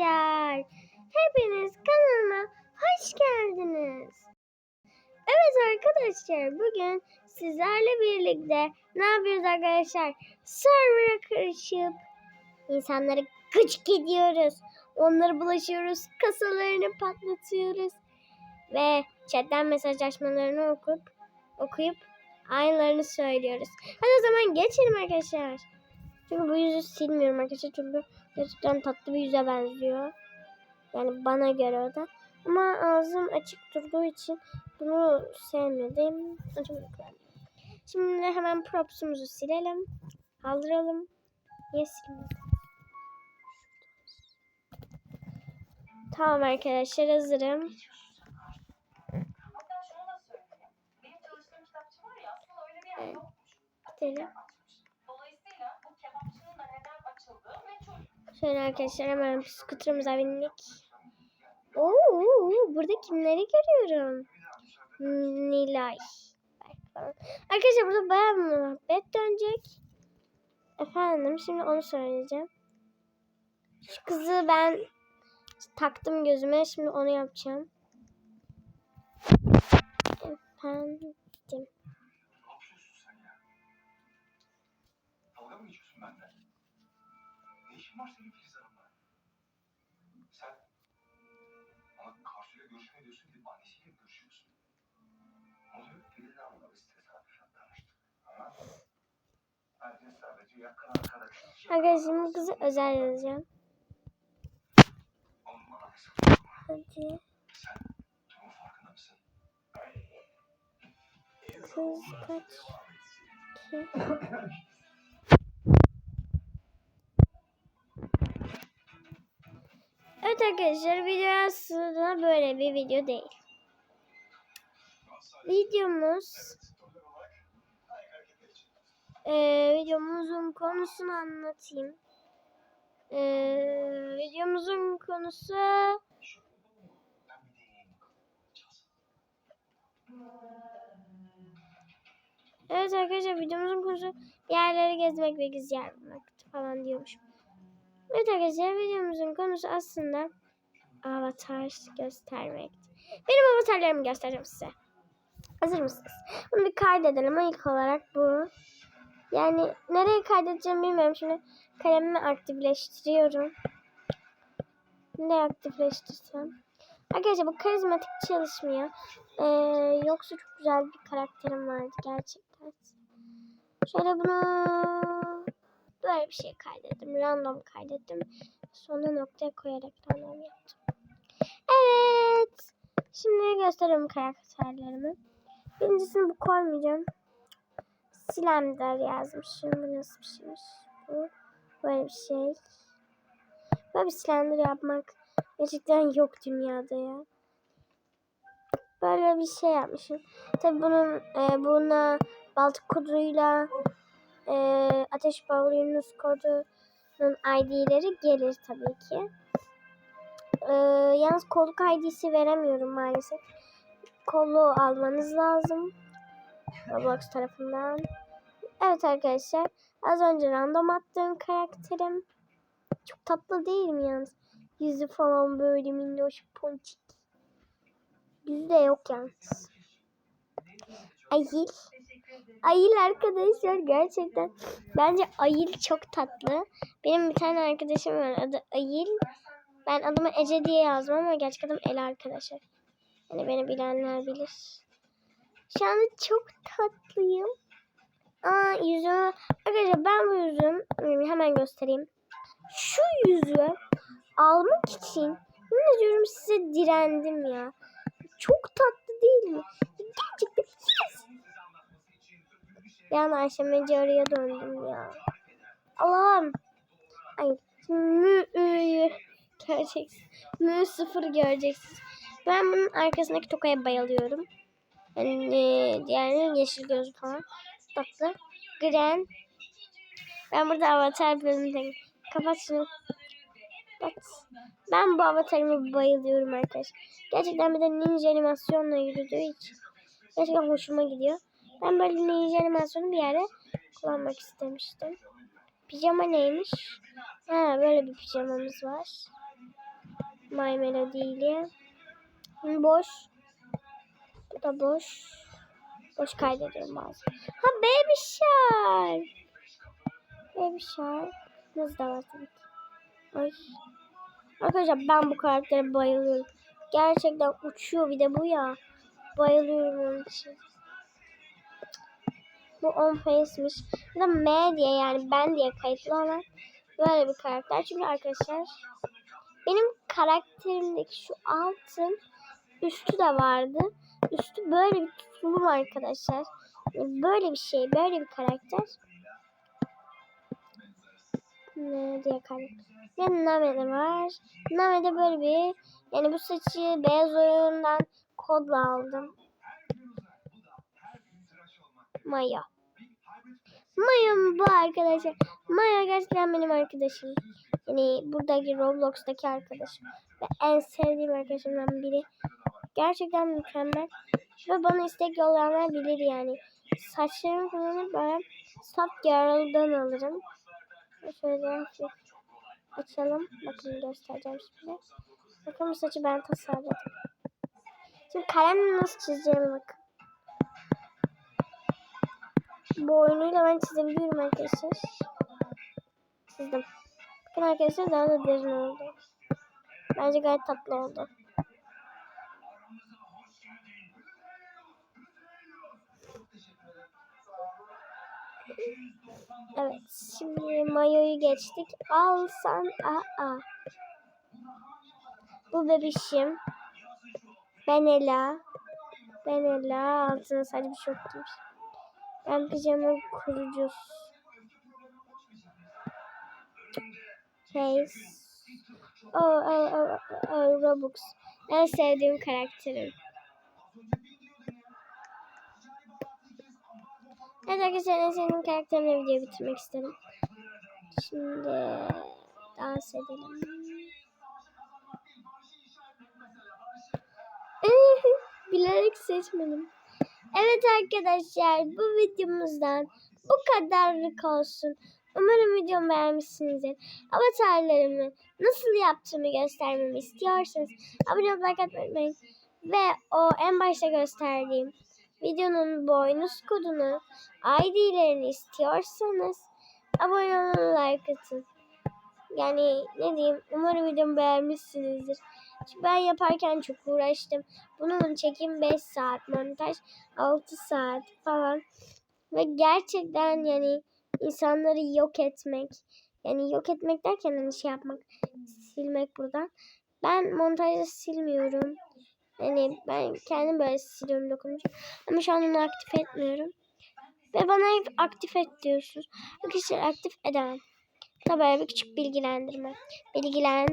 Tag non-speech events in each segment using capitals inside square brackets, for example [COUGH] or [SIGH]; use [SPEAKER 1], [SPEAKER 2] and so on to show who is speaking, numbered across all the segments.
[SPEAKER 1] arkadaşlar. Hepiniz kanalıma hoş geldiniz. Evet arkadaşlar bugün sizlerle birlikte ne yapıyoruz arkadaşlar? Server'a karışıp insanları gıcık ediyoruz. Onları bulaşıyoruz, kasalarını patlatıyoruz. Ve chatten mesajlaşmalarını okup okuyup aynılarını söylüyoruz. Hadi o zaman geçelim arkadaşlar. Çünkü bu yüzü silmiyorum arkadaşlar. Çünkü gerçekten tatlı bir yüze benziyor. Yani bana göre da. Ama ağzım açık durduğu için bunu sevmedim. Şimdi hemen propsumuzu silelim. Kaldıralım. Niye silmedim? Tamam arkadaşlar hazırım.
[SPEAKER 2] Hatta şunu
[SPEAKER 1] Şöyle arkadaşlar hemen scooter'ımıza bindik. Oo, burada kimleri görüyorum? Nilay. Arkadaşlar burada bayağı muhabbet dönecek. Efendim şimdi onu söyleyeceğim. Şu kızı ben taktım gözüme. Şimdi onu yapacağım. Efendim.
[SPEAKER 3] Dalga mı geçiyorsun benden? İşin var senin Filiz Hanım'la? Sen bana karşıyla görüşme diyorsun gidip annesiyle mi görüşüyorsun? Ne oluyor? Filiz Hanım'la biz tesadüfen tanıştık. Ama herkes sadece yakın arkadaş.
[SPEAKER 1] Arkadaşlar şimdi bu kızı özel yazacağım.
[SPEAKER 3] Oğlum bana var.
[SPEAKER 1] Hadi.
[SPEAKER 3] Sen durumun farkında mısın?
[SPEAKER 1] Kız kaç? Ki? [LAUGHS] arkadaşlar video aslında böyle bir video değil. Videomuz eee videomuzun konusunu anlatayım. Eee videomuzun konusu. Evet arkadaşlar videomuzun konusu bir yerleri gezmek ve gezi yapmak falan diyormuş. Evet arkadaşlar videomuzun konusu aslında avatar göstermek. Benim avatarlarımı göstereceğim size. Hazır mısınız? Bunu bir kaydedelim. ilk olarak bu. Yani nereye kaydedeceğimi bilmiyorum. Şimdi kalemimi aktifleştiriyorum. Ne aktifleştirsem? Arkadaşlar bu karizmatik çalışmıyor. Ee, yoksa çok güzel bir karakterim vardı gerçekten. Şöyle bunu böyle bir şey kaydettim. Random kaydettim. Sonra noktaya koyarak random yaptım. Evet. Şimdi gösteriyorum karakterlerimi. Birincisini bu koymayacağım. Slender yazmışım. Bu nasıl bir şeymiş? Bu böyle bir şey. Böyle bir slender yapmak gerçekten yok dünyada ya. Böyle bir şey yapmışım. Tabi bunun e, buna Baltık koduyla e, Ateş Bavulu Yunus kodunun ID'leri gelir tabii ki. E, yalnız kolluk ID'si veremiyorum maalesef. Kolluğu almanız lazım. Roblox tarafından. Evet arkadaşlar. Az önce random attığım karakterim. Çok tatlı değil mi yalnız? Yüzü falan böyle minnoş ponçik. Yüzü de yok yalnız. Ayıl. Ayıl arkadaşlar gerçekten. Bence Ayıl çok tatlı. Benim bir tane arkadaşım var adı Ayıl. Ben adımı Ece diye yazdım ama gerçek adım Ela arkadaşlar. Yani beni bilenler bilir. Şu anda çok tatlıyım. Aa yüzümü. Arkadaşlar ben bu yüzüm hemen göstereyim. Şu yüzü almak için yemin ediyorum size direndim ya. Çok tatlı değil mi? Gerçekten. Bir an Ayşe Mecarı'ya döndüm ya. Allah'ım. Ay. Mü göreceksiniz. Mü sıfır göreceksiniz. Ben bunun arkasındaki tokaya bayılıyorum. Yani e, diğerinin yeşil gözü falan. Tatlı. Gren. Ben burada avatar bölümündeyim. Kapat şunu. Kapat. Ben bu avatarıma bayılıyorum arkadaşlar. Gerçekten bir de ninja animasyonla yürüdüğü için gerçekten hoşuma gidiyor. Ben böyle ninja animasyonu bir yere kullanmak istemiştim. Pijama neymiş? Ha böyle bir pijamamız var. My Melody Boş. Bu da boş. Boş kaydediyorum bazen. Ha Baby Shark. Baby Shark. Nasıl da var tabii. Ay. Arkadaşlar ben bu karaktere bayılıyorum. Gerçekten uçuyor bir de bu ya. Bayılıyorum onun için. Bu on face'miş. Bu da M diye yani ben diye kayıtlı olan böyle bir karakter. Çünkü arkadaşlar benim karakterimdeki şu altın üstü de vardı. Üstü böyle bir tutulum arkadaşlar. Böyle bir şey, böyle bir karakter. Ne diye karakter. Ve Name'de var. Name'de böyle bir yani bu saçı beyaz oyundan kodla aldım. Maya. Maya mı bu arkadaşlar? Maya gerçekten benim arkadaşım. Yani buradaki Roblox'taki arkadaşım. Ve en sevdiğim arkadaşımdan biri. Gerçekten mükemmel. Ve bana istek yollayanlar bilir yani. Saçlarımı falan böyle Soft Girl'dan alırım. Şöyle açalım. Bakın göstereceğim şimdi. Bakın bu saçı ben tasarladım. Şimdi kalemle nasıl çizeceğimi bakın. Boynuyla ben çizebiliyorum arkadaşlar. Çizdim. Bakın arkadaşlar daha da derin oldu. Bence gayet tatlı oldu. Evet şimdi mayoyu geçtik. Alsan aa. Bu bebişim. Ben Ela. Ben Ela. Altına sadece bir şey yokmuş. Ben pijama kurucusu. Case. Oh, oh, oh, oh, Robux. En sevdiğim karakterim. Evet arkadaşlar en sevdiğim karakterimle videoyu bitirmek istedim. Şimdi dans edelim. Bilerek seçmedim. Evet arkadaşlar bu videomuzdan bu kadarlık olsun. Umarım videomu beğenmişsinizdir. Avatarlarımı nasıl yaptığımı göstermemi istiyorsanız abone olup like unutmayın. Ve o en başta gösterdiğim videonun boynuz kodunu ID'lerini istiyorsanız abone olun like atın. Yani ne diyeyim umarım videomu beğenmişsinizdir. Çünkü ben yaparken çok uğraştım. Bunun çekim 5 saat, montaj 6 saat falan. Ve gerçekten yani insanları yok etmek. Yani yok etmek derken hani şey yapmak, silmek buradan. Ben montajda silmiyorum. Yani ben kendim böyle siliyorum dokununca. Ama şu an onu aktif etmiyorum. Ve bana hep aktif et diyorsunuz. Arkadaşlar aktif edemem. Tabii böyle bir küçük bilgilendirme. Bilgilen.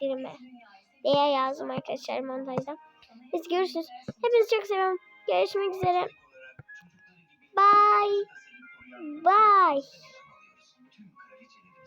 [SPEAKER 1] Bilgilendirme. Diye yazdım arkadaşlar montajda. Biz görüşürüz. Hepinizi çok seviyorum. Görüşmek üzere. Bye. Bye.